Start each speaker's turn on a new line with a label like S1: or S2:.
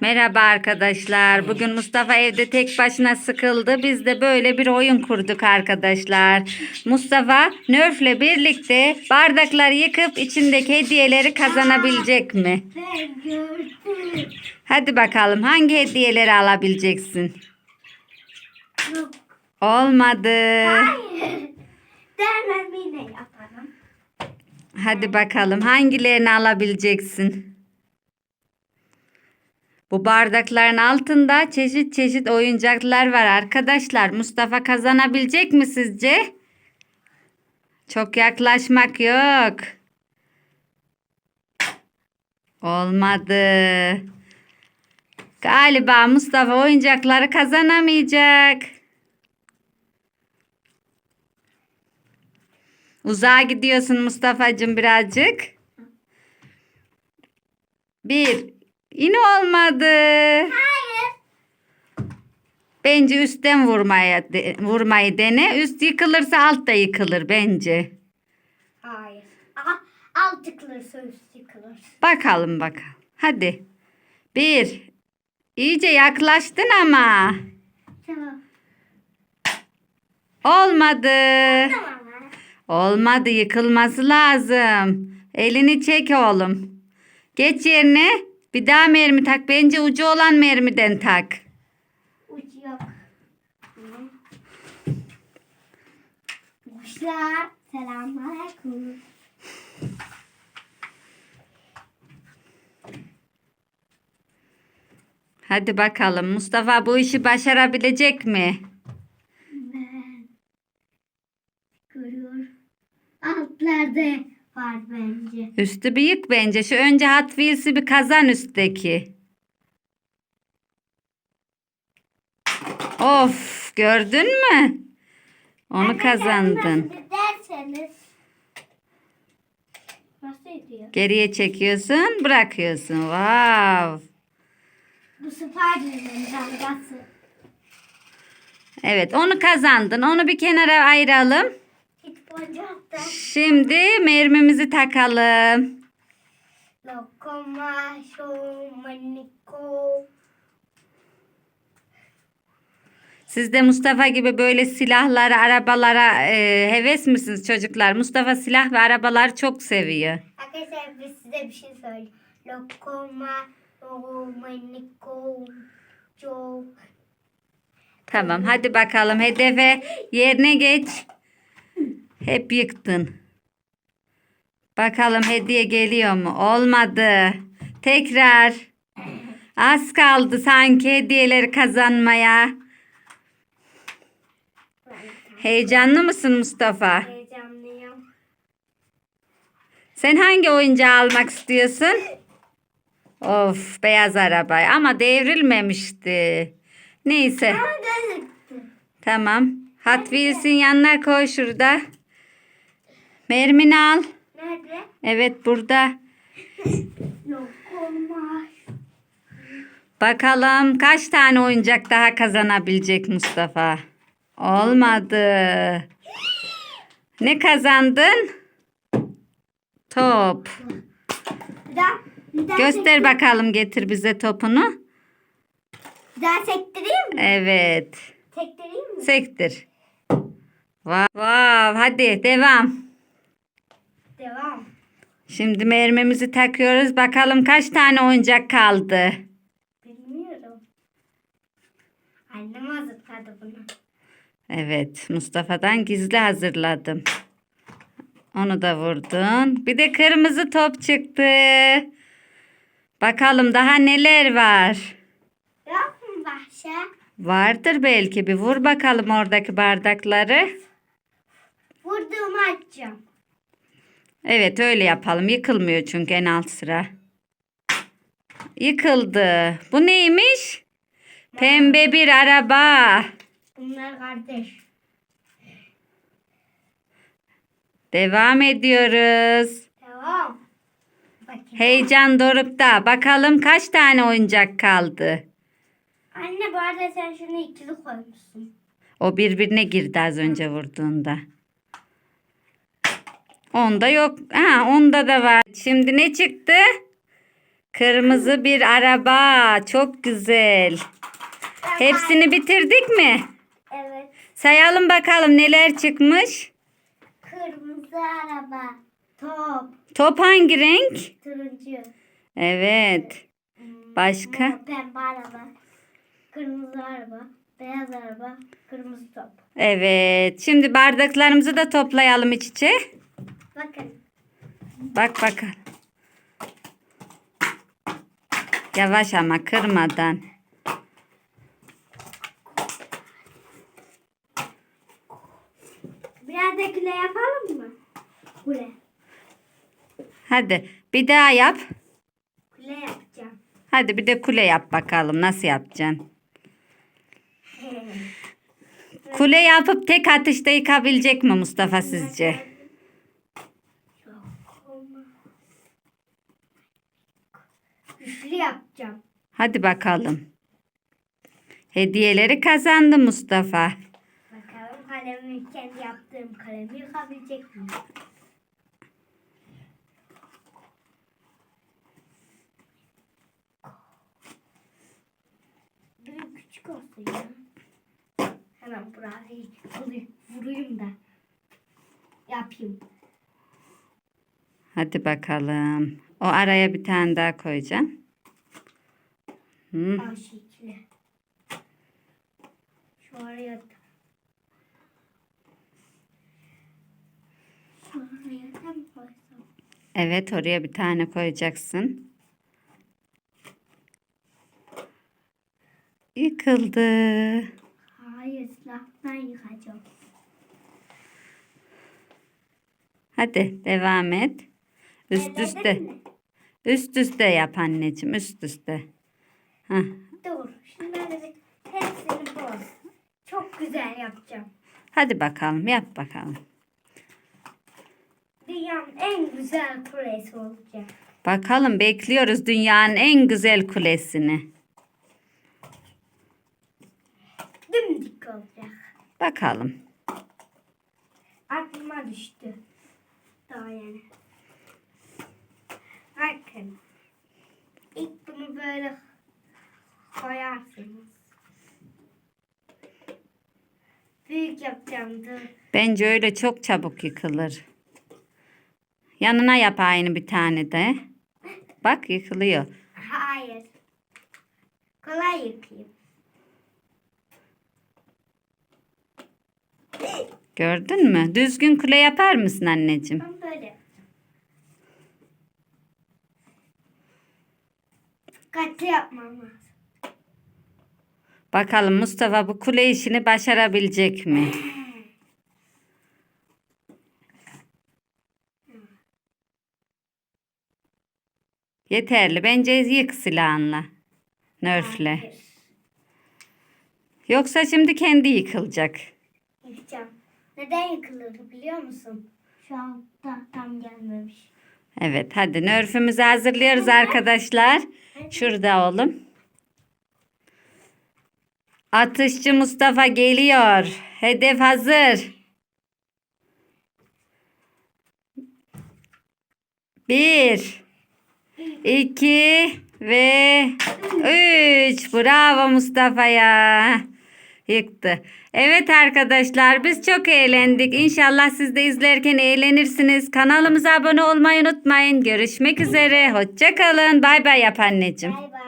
S1: Merhaba arkadaşlar. Bugün Mustafa evde tek başına sıkıldı. Biz de böyle bir oyun kurduk arkadaşlar. Mustafa Nerf'le birlikte bardakları yıkıp içindeki hediyeleri kazanabilecek mi?
S2: Ben gördüm.
S1: Hadi bakalım hangi hediyeleri alabileceksin? Olmadı.
S2: Hayır. Dermem yine yaparım.
S1: Hadi bakalım hangilerini alabileceksin? Bu bardakların altında çeşit çeşit oyuncaklar var arkadaşlar. Mustafa kazanabilecek mi sizce? Çok yaklaşmak yok. Olmadı. Galiba Mustafa oyuncakları kazanamayacak. Uzağa gidiyorsun Mustafa'cığım birazcık. Bir. Yine olmadı.
S2: Hayır.
S1: Bence üstten vurmaya de- vurmayı dene. Üst yıkılırsa alt da yıkılır bence.
S2: Hayır. Aha, alt yıkılırsa üst yıkılır.
S1: Bakalım bakalım. Hadi. Bir. İyice yaklaştın ama.
S2: Tamam.
S1: Olmadı.
S2: Tamam.
S1: Olmadı yıkılması lazım. Elini çek oğlum. Geç yerine. Bir daha mermi tak. Bence ucu olan mermiden tak.
S2: Uç yok. Kuşlar. Selamünaleyküm.
S1: Hadi bakalım Mustafa bu işi başarabilecek mi?
S2: Ben görüyorum. Altlarda var bence.
S1: Üstü büyük bence. Şu önce Hot Wheels'i bir kazan üstteki. Of gördün mü? Onu kazandın. Geriye çekiyorsun bırakıyorsun. Wow.
S2: Bu dalgası.
S1: Evet onu kazandın. Onu bir kenara ayıralım. Şimdi mermimizi takalım. Siz de Mustafa gibi böyle silahlara, arabalara e, heves misiniz çocuklar? Mustafa silah ve arabaları çok seviyor.
S2: Arkadaşlar biz size bir şey söyleyeyim. Lokoma.
S1: Tamam hadi bakalım hedefe yerine geç. Hep yıktın. Bakalım hediye geliyor mu? Olmadı. Tekrar. Az kaldı sanki hediyeleri kazanmaya. Heyecanlı mısın Mustafa?
S2: Heyecanlıyım.
S1: Sen hangi oyuncağı almak istiyorsun? Of beyaz araba ama devrilmemişti. Neyse tamam. Hot Wheels'in yanına koy şurada. Mermini al.
S2: Nerede?
S1: Evet burada.
S2: Lokoma.
S1: Bakalım kaç tane oyuncak daha kazanabilecek Mustafa. Olmadı. Ne kazandın? Top.
S2: Bir daha, bir daha
S1: Göster bakalım getir bize topunu.
S2: Bir daha sektireyim mi?
S1: Evet.
S2: Sektireyim mi?
S1: Sektir. Vav, vav. hadi devam.
S2: Devam.
S1: Şimdi mermimizi takıyoruz. Bakalım kaç tane oyuncak kaldı.
S2: Bilmiyorum. Annem hazırladı bunu.
S1: Evet, Mustafa'dan gizli hazırladım. Onu da vurdun. Bir de kırmızı top çıktı. Bakalım daha neler var.
S2: Yok mu başka?
S1: Vardır belki. Bir vur bakalım oradaki bardakları.
S2: Vurduğumu açacağım.
S1: Evet öyle yapalım. Yıkılmıyor çünkü en alt sıra. Yıkıldı. Bu neymiş? Pembe bir araba.
S2: Bunlar kardeş.
S1: Devam ediyoruz.
S2: Devam. Bakayım.
S1: Heyecan dorukta. Bakalım kaç tane oyuncak kaldı.
S2: Anne bu arada sen şunu ikili koymuşsun.
S1: O birbirine girdi az önce vurduğunda. Onda yok. Ha onda da var. Şimdi ne çıktı? Kırmızı bir araba. Çok güzel. Hepsini bitirdik mi?
S2: Evet.
S1: Sayalım bakalım neler çıkmış.
S2: Kırmızı araba. Top.
S1: Top hangi renk?
S2: Turuncu.
S1: Evet.
S2: Hmm,
S1: Başka?
S2: mor, Pembe araba. Kırmızı araba. Beyaz araba. Kırmızı top.
S1: Evet. Şimdi bardaklarımızı da toplayalım iç içe.
S2: Bakın.
S1: Bak bakalım. Yavaş ama kırmadan.
S2: Biraz da kule yapalım mı? Kule.
S1: Hadi bir daha yap.
S2: Kule yapacağım.
S1: Hadi bir de kule yap bakalım. Nasıl yapacaksın? Kule yapıp tek atışta yıkabilecek mi Mustafa sizce?
S2: Yok, olmaz. Güçlü yapacağım.
S1: Hadi bakalım. Hediyeleri kazandı Mustafa.
S2: Bakalım kalemi kendi yaptığım kalemi yıkabilecek mi? Büyük küçük olsun ya. Hemen burayı vurayım- vurayım da. Yapayım.
S1: Hadi bakalım. O araya bir tane daha koyacaksın. Hı.
S2: Al şekli. Şu araya da. Şu araya da mı koysam?
S1: Evet oraya bir tane koyacaksın. Yıkıldı.
S2: Hayır, silahtan yıkacağım.
S1: Hadi devam et. Üst
S2: Elledin
S1: üste.
S2: mi?
S1: Üst üste yap anneciğim üst üste. Hah.
S2: Dur, şimdi ben de hepsini boz. Çok güzel yapacağım.
S1: Hadi bakalım yap bakalım.
S2: Dünyanın en güzel kulesi olacak.
S1: Bakalım bekliyoruz dünyanın en güzel kulesini.
S2: Dimdik olacak.
S1: Bakalım.
S2: Aklıma düştü. Daha yani. Bakın. İlk bunu böyle koyarsınız. Büyük yapacağım dur.
S1: Bence öyle çok çabuk yıkılır. Yanına yap aynı bir tane de. Bak yıkılıyor.
S2: Hayır. Kolay yıkayayım.
S1: Gördün mü? Düzgün kule yapar mısın anneciğim?
S2: Ben böyle. Dikkatli yapmam lazım.
S1: Bakalım Mustafa bu kule işini başarabilecek mi? Yeterli. Bence yık silahınla. Nörfle. Yoksa şimdi kendi yıkılacak.
S2: Yıkacağım. Neden yıkılır biliyor musun? Şu anda tam gelmemiş.
S1: Evet hadi nörfümüzü hazırlıyoruz arkadaşlar. Şurada oğlum. Atışçı Mustafa geliyor. Hedef hazır. Bir, iki ve üç. Bravo Mustafa'ya. Yıktı. Evet arkadaşlar biz çok eğlendik. İnşallah siz de izlerken eğlenirsiniz. Kanalımıza abone olmayı unutmayın. Görüşmek üzere. Hoşça kalın. Bay bay yap anneciğim.
S2: Bay bay.